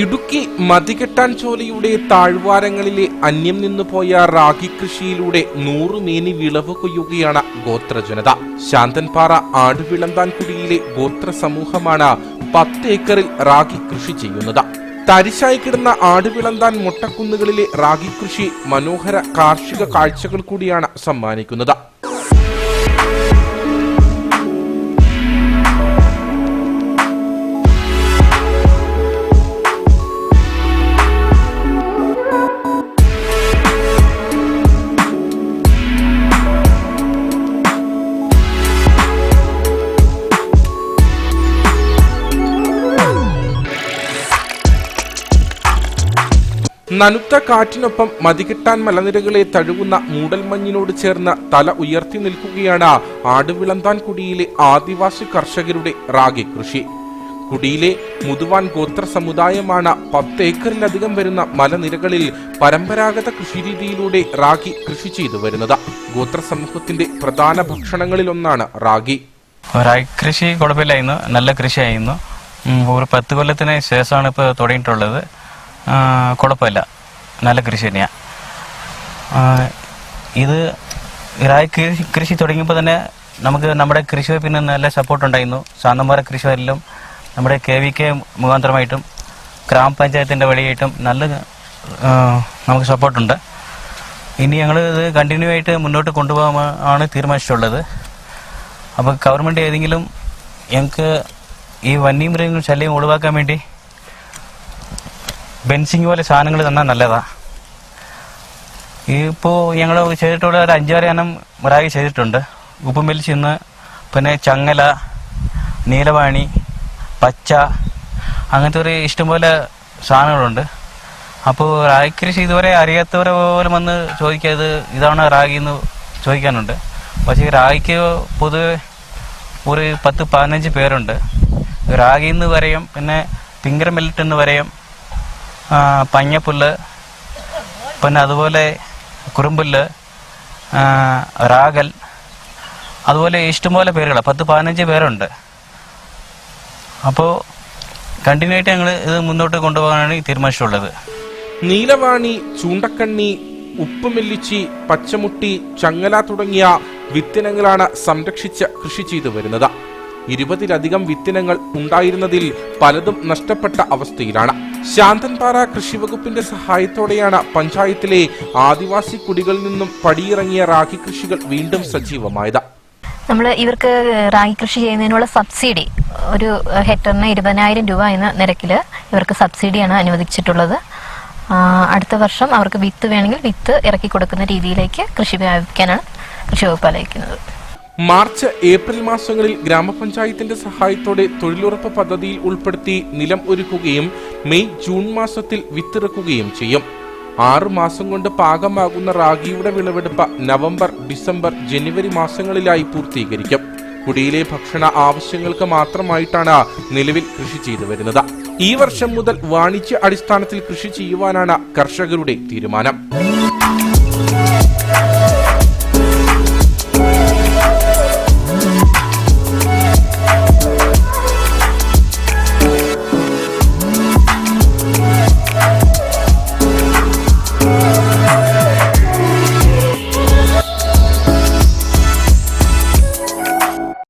ഇടുക്കി മതികെട്ടാൻ ചോലയുടെ താഴ്വാരങ്ങളിലെ അന്യം നിന്നു പോയ റാഗി കൃഷിയിലൂടെ നൂറുമേനി വിളവ് കൊയ്യുകയാണ് ഗോത്രജനത. ശാന്തൻപാറ ആടുവിളന്താൻകുടിയിലെ ഗോത്ര സമൂഹമാണ് പത്ത് ഏക്കറിൽ റാഗി കൃഷി ചെയ്യുന്നത്. തരിശായി കിടന്ന ആടുവിളന്താൻ മുട്ടക്കുന്നുകളിലെ റാഗി കൃഷി മനോഹര കാർഷിക കാഴ്ചകൾ കൂടിയാണ് സമ്മാനിക്കുന്നത്. നനുത്ത കാറ്റിനൊപ്പം മതികിട്ടാൻ മലനിരകളെ തഴുകുന്ന മൂടൽമഞ്ഞിനോട് ചേർന്ന് തല ഉയർത്തി നിൽക്കുകയാണ് ആടുവിളന്താൻ കുടിയിലെ ആദിവാസി കർഷകരുടെ റാഗി കൃഷി. കുടിയിലെ മുതുവാൻ ഗോത്ര സമുദായമാണ് പത്ത് ഏക്കറിലധികം വരുന്ന മലനിരകളിൽ പരമ്പരാഗത കൃഷിരീതിയിലൂടെ റാഗി കൃഷി ചെയ്തു വരുന്നത്. ഗോത്ര സമൂഹത്തിന്റെ പ്രധാന ഭക്ഷണങ്ങളിലൊന്നാണ് റാഗി. റാഗി കൃഷി കുഴപ്പമില്ലായിരുന്നു നല്ല കൃഷിയായിരുന്നു. ഒരു പത്ത് കൊല്ലത്തിന് ശേഷമാണ് ഇപ്പോൾ തുടങ്ങിയിട്ടുള്ളത്. കുഴപ്പമില്ല. നല്ല കൃഷി തന്നെയാണ് ഇത് ഇറായി കൃഷി കൃഷി തുടങ്ങിയപ്പോൾ തന്നെ നമുക്ക് നമ്മുടെ കൃഷി വകുപ്പിന് നല്ല സപ്പോർട്ട് ഉണ്ടായിരുന്നു. ശാന്തമാര കൃഷി വരിലും നമ്മുടെ കെ വി കെ മുഖാന്തരമായിട്ടും ഗ്രാമപഞ്ചായത്തിന്റെ വഴിയായിട്ടും നല്ല നമുക്ക് സപ്പോർട്ടുണ്ട് ഇനി ഞങ്ങൾ ഇത് കണ്ടിന്യൂ ആയിട്ട് മുന്നോട്ട് കൊണ്ടുപോകാൻ തീരുമാനിച്ചിട്ടുള്ളത്. അപ്പോൾ ഗവൺമെന്റ് ഏതെങ്കിലും ഞങ്ങൾക്ക് ഈ വന്യമൃഗങ്ങൾ ശല്യം ഒഴിവാക്കാൻ വേണ്ടി ബെൻസിങ് പോലെ സാധനങ്ങൾ തന്നാൽ നല്ലതാ. ഇപ്പോൾ ഞങ്ങൾ ചെയ്തിട്ടുള്ള ഒരു അഞ്ചാറ് എണ്ണം റാഗി ചെയ്തിട്ടുണ്ട്. ചെന്ന് പിന്നെ ചങ്ങല നീലവാണി പച്ച അങ്ങനത്തെ ഒരു ഇഷ്ടംപോലെ സാധനങ്ങളുണ്ട്. അപ്പോൾ റാഗി കൃഷി ഇതുവരെ അറിയാത്തവരെ പോലും വന്ന് ചോദിക്കാത് ഇതാണ് റാഗി എന്ന് ചോദിക്കാനുണ്ട്. പക്ഷേ റാഗിക്ക് പൊതുവെ ഒരു പത്ത് പതിനഞ്ച് പേരുണ്ട്. റാഗി എന്ന് പറയും പിന്നെ പിങ്കർ മില്ലറ്റ് എന്ന് പറയും പഞ്ഞപ്പുല്ല് പിന്നെ അതുപോലെ കുറുമ്പുല്ല് റാഗൽ അതുപോലെ ഇഷ്ടംപോലെ പേരുകൾ പത്ത് പതിനഞ്ച് പേരുണ്ട്. അപ്പോൾ കണ്ടിന്യൂ ആയിട്ട് ഞങ്ങൾ ഇത് മുന്നോട്ട് കൊണ്ടുപോകാനാണ് തീരുമാനിച്ചിട്ടുള്ളത്. നീലവാണി ചൂണ്ടക്കണ്ണി ഉപ്പുമെല്ലിച്ചി പച്ചമുട്ടി ചങ്ങല തുടങ്ങിയ വിത്തിനങ്ങളാണ് സംരക്ഷിച്ച് കൃഷി ചെയ്തു വരുന്നത്. ഇരുപതിലധികം വിത്തിനങ്ങൾ ഉണ്ടായിരുന്നതിൽ പലതും നഷ്ടപ്പെട്ട അവസ്ഥയിലാണ്. ശാന്തൻപാറ കൃഷിവകുപ്പിന്റെ സഹായത്തോടെയാണ് പഞ്ചായത്തിലെ ആദിവാസി കുടികളിൽ നിന്നും പടിയിറങ്ങിയ റാഗി കൃഷികൾ വീണ്ടും സജീവമായത്. നമ്മൾ ഇവർക്ക് റാഗി കൃഷി ചെയ്യുന്നതിനുള്ള സബ്സിഡി ഒരു ഹെക്ടറിന് ഇരുപതിനായിരം രൂപ എന്ന നിരക്കിൽ ഇവർക്ക് സബ്സിഡിയാണ് അനുവദിച്ചിട്ടുള്ളത്. അടുത്ത വർഷം അവർക്ക് വിത്ത് വേണമെങ്കിൽ വിത്ത് ഇറക്കി കൊടുക്കുന്ന രീതിയിലേക്ക് കൃഷി വ്യാപിക്കാനാണ് കൃഷി വകുപ്പ് ആലോചിക്കുന്നത്. മാർച്ച് ഏപ്രിൽ മാസങ്ങളിൽ ഗ്രാമപഞ്ചായത്തിന്റെ സഹായത്തോടെ തൊഴിലുറപ്പ് പദ്ധതിയിൽ ഉൾപ്പെടുത്തി നിലം ഒരുക്കുകയും മെയ് ജൂൺ മാസത്തിൽ വിത്തിറക്കുകയും ചെയ്യും. ആറു മാസം കൊണ്ട് പാകമാകുന്ന റാഗിയുടെ വിളവെടുപ്പ് നവംബർ ഡിസംബർ ജനുവരി മാസങ്ങളിലായി പൂർത്തീകരിക്കും. കുടിയിലെ ഭക്ഷണ ആവശ്യങ്ങൾക്ക് മാത്രമായിട്ടാണ് നിലവിൽ കൃഷി ചെയ്തു വരുന്നത്. ഈ വർഷം മുതൽ വാണിജ്യ അടിസ്ഥാനത്തിൽ കൃഷി ചെയ്യുവാനാണ് കർഷകരുടെ തീരുമാനം.